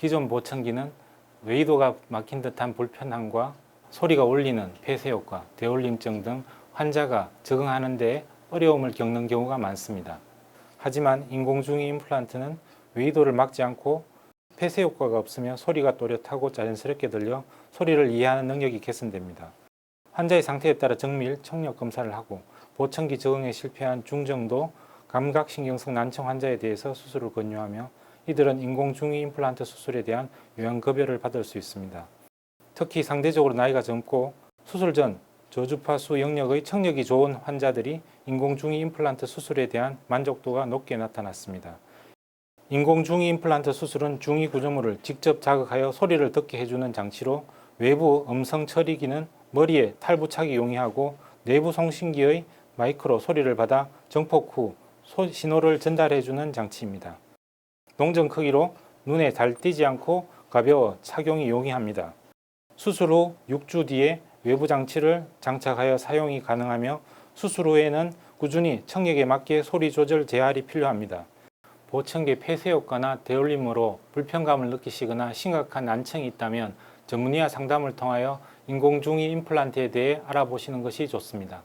기존 보청기는 웨이도가 막힌 듯한 불편함과 소리가 울리는 폐쇄 효과, 대울림증 등 환자가 적응하는 데 어려움을 겪는 경우가 많습니다. 하지만 인공중위 임플란트는 웨이도를 막지 않고 폐쇄 효과가 없으며 소리가 또렷하고 자연스럽게 들려 소리를 이해하는 능력이 개선됩니다. 환자의 상태에 따라 정밀 청력 검사를 하고 보청기 적응에 실패한 중정도 감각신경성 난청 환자에 대해서 수술을 권유하며 이들은 인공중위 임플란트 수술에 대한 요양급여를 받을 수 있습니다. 특히 상대적으로 나이가 젊고 수술 전 저주파수 영역의 청력이 좋은 환자들이 인공중위 임플란트 수술에 대한 만족도가 높게 나타났습니다. 인공중위 임플란트 수술은 중위 구조물을 직접 자극하여 소리를 듣게 해주는 장치로 외부 음성 처리기는 머리에 탈부착이 용이하고 내부 송신기의 마이크로 소리를 받아 정폭 후 소- 신호를 전달해주는 장치입니다. 동전 크기로 눈에 잘 띄지 않고 가벼워 착용이 용이합니다. 수술 후 6주 뒤에 외부 장치를 장착하여 사용이 가능하며 수술 후에는 꾸준히 청력에 맞게 소리 조절 재활이 필요합니다. 보청기 폐쇄 효과나 대울림으로 불편감을 느끼시거나 심각한 난청이 있다면 전문의와 상담을 통하여 인공중위 임플란트에 대해 알아보시는 것이 좋습니다.